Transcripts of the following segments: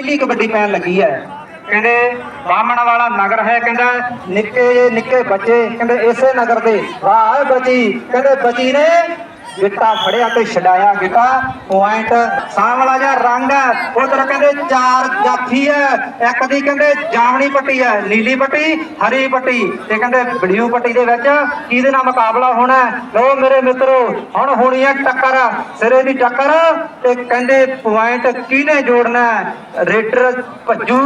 ਪਹਿਲੀ ਕਬੱਡੀ ਪੈਣ ਲੱਗੀ ਹੈ। ਕਹਿੰਦੇ ਬਾਹਮਣ ਵਾਲਾ ਨਗਰ ਹੈ, ਕਹਿੰਦਾ ਨਿੱਕੇ ਨਿੱਕੇ ਬੱਚੇ, ਕਹਿੰਦੇ ਇਸੇ ਨਗਰ ਦੇ ਵਾਹ ਬਚੀ, ਕਹਿੰਦੇ ਬਚੀ ਨੇ ਗਿੱਟਾ ਫੜਿਆ ਤੇ ਛਡਾਇਆ ਗਿੱਟਾ। ਪੁਆਇੰਟ ਸਾਂਵਲਾ ਜਿਹਾ ਰੰਗ ਹੈ। ਉਧਰ ਕਹਿੰਦੇ ਚਾਰ ਜਾਫੀ ਹੈ। ਇੱਕ ਦੀ ਕਹਿੰਦੇ ਜਾਮਣੀ ਪੱਟੀ ਹੈ, ਨੀਲੀ ਪੱਟੀ, ਹਰੀ ਪੱਟੀ ਤੇ ਕਹਿੰਦੇ ਬਲੂ ਪੱਟੀ ਦੇ ਵਿੱਚ। ਕਿਹਦੇ ਨਾਲ ਮੁਕਾਬਲਾ ਹੋਣਾ ਹੈ? ਮੇਰੇ ਮਿੱਤਰੋ, ਹੁਣ ਹੋਣੀ ਹੈ ਟੱਕਰ, ਸਿਰੇ ਦੀ ਟੱਕਰ ਤੇ ਕਹਿੰਦੇ ਪੁਆਇੰਟ ਕਿਹਨੇ ਜੋੜਨਾ ਹੈ? ਰੇਡਰ ਭੱਜੂ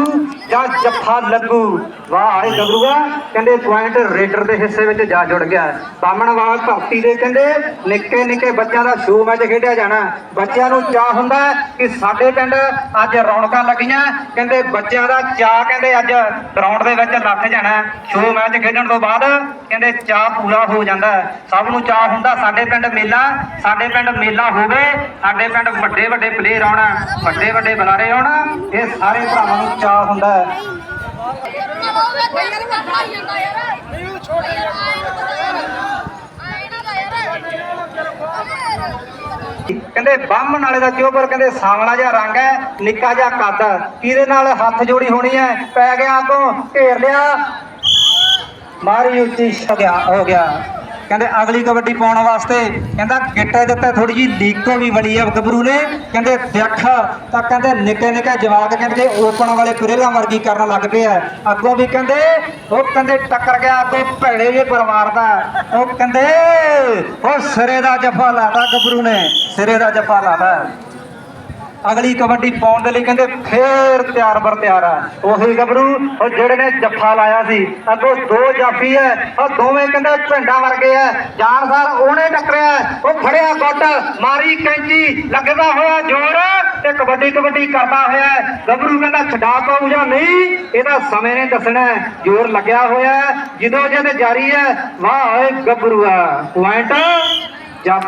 ਜਾਂ ਜੱਫਾ ਲੱਗੂ? ਵਾਹ ਇਹ ਗੱਭਰੂਆ ਕਹਿੰਦੇ ਪੁਆਇੰਟ ਰੇਡਰ ਦੇ ਹਿੱਸੇ ਵਿੱਚ ਜਾ ਜੁੜ ਗਿਆ। ਬਾਮਣਵਾਲ ਧਰਤੀ ਦੇ ਕਹਿੰਦੇ ਨਿੱਕੇ ਨਿੱਕੇ ਬੱਚਿਆਂ ਦਾ ਸ਼ੂ ਮੈਚ ਖੇਡਿਆ ਜਾਣਾ। ਬੱਚਿਆਂ ਨੂੰ ਚਾਹ ਹੁੰਦਾ ਕਿ ਸਾਡੇ ਪਿੰਡ ਅੱਜ ਰੌਣਕਾਂ ਲੱਗੀਆਂ। ਕਹਿੰਦੇ ਬੱਚਿਆਂ ਦਾ ਚਾਹ ਕਹਿੰਦੇ ਅੱਜ ਗਰਾਊਂਡ ਦੇ ਵਿੱਚ ਲੱਥ ਜਾਣਾ ਸ਼ੂ ਮੈਚ ਖੇਡਣ ਤੋਂ ਬਾਅਦ ਕਹਿੰਦੇ ਚਾਹ ਪੂਰਾ ਹੋ ਜਾਂਦਾ ਸਭ ਨੂੰ ਚਾਹ ਹੁੰਦਾ ਸਾਡੇ ਪਿੰਡ ਮੇਲਾ, ਸਾਡੇ ਪਿੰਡ ਮੇਲਾ ਹੋਵੇ, ਸਾਡੇ ਪਿੰਡ ਵੱਡੇ ਵੱਡੇ ਪਲੇਅਰ ਆਉਣਾ, ਵੱਡੇ ਵੱਡੇ ਬੁਲਾਰੇ ਆਉਣਾ, ਇਹ ਸਾਰੇ ਭਰਾਵਾਂ ਨੂੰ ਚਾਹ ਹੁੰਦਾ ਕਹਿੰਦੇ ਬਾਹਮਣ ਵਾਲੇ ਦਾ ਚੋਬਰ ਕਹਿੰਦੇ ਸਾਵਲਾ ਜਿਹਾ ਰੰਗ ਹੈ, ਨਿੱਕਾ ਜਿਹਾ ਕੱਦ ਕਿਹਦੇ ਨਾਲ ਹੱਥ ਜੋੜੀ ਹੋਣੀ ਹੈ? ਪੈ ਗਿਆ ਅੱਗੋਂ ਘੇਰ ਲਿਆ। ਮਾਰੀ ਉੱਚੀ ਛਗਿਆ ਹੋ ਗਿਆ। ਕਹਿੰਦੇ ਅਗਲੀ ਕਬੱਡੀ ਪਾਉਣ ਵਾਸਤੇ ਕਹਿੰਦਾ ਗਿੱਟੇ ਦਿੱਤੇ ਥੋੜੀ ਜੀ ਲੀਕੋ ਵੀ ਬਣੀ ਹੈ ਗੱਭਰੂ ਨੇ। ਕਹਿੰਦੇ ਦੇਖ ਤਾਂ ਕਹਿੰਦੇ ਨਿੱਕੇ ਨਿੱਕੇ ਜਵਾਕ ਕਹਿੰਦੇ ਓਪਨ ਵਾਲੇ ਕੁਰੇਲਾ ਵਰਗੀ ਕਰਨ ਲੱਗ ਪਿਆ ਅੱਗੋਂ ਵੀ ਕਹਿੰਦੇ, ਉਹ ਕਹਿੰਦੇ ਟੱਕਰ ਗਿਆ, ਅੱਗੋਂ ਭੈੜੇ ਜੇ ਪਰਿਵਾਰ ਦਾ। ਉਹ ਕਹਿੰਦੇ, ਉਹ ਸਿਰੇ ਦਾ ਜੱਫਾ ਲਾਦਾ ਗੱਭਰੂ ਨੇ, ਸਿਰੇ ਦਾ ਜੱਫਾ ਲਾਦਾ ਅਗਲੀ ਕਬੱਡੀ ਪਾਉਣ ਦੇ ਲਈ ਕਹਿੰਦੇ ਫੇਰ ਤਿਆਰ ਬਰ ਤਿਆਰ ਆ। ਉਹੀ ਗੱਭਰੂ, ਉਹ ਜਿਹੜੇ ਨੇ ਜੱਫਾ ਲਾਇਆ ਸੀ, ਅੱਗੋਂ ਦੋ ਜਾਫੀ ਐ, ਉਹ ਦੋਵੇਂ ਕਹਿੰਦੇ ਝੰਡਾ ਵਰਗੇ ਐ। ਜਾਨਸਾਰ ਉਹਨੇ ਟੱਕਰਿਆ, ਉਹ ਫੜਿਆ ਗੁੱਟ, ਮਾਰੀ ਕੈਂਚੀ, ਲੱਗਦਾ ਹੋਇਆ ਜ਼ੋਰ ਤੇ ਕਬੱਡੀ ਕਬੱਡੀ ਕਰਦਾ ਹੋਇਆ ਗੱਭਰੂ ਕਹਿੰਦਾ ਛਡਾ ਪਾਉ ਜਾਂ ਨਹੀਂ, ਇਹਦਾ ਸਮੇਂ ਨੇ ਦੱਸਣਾ ਜ਼ੋਰ ਲੱਗਿਆ ਹੋਇਆ ਜਦੋਂ ਜਿਹਦੇ ਜਾਰੀ ਹੈ ਵਾਹ ਓਏ ਗੱਭਰੂਆ ਪੁਆਇੰਟ ਜਾ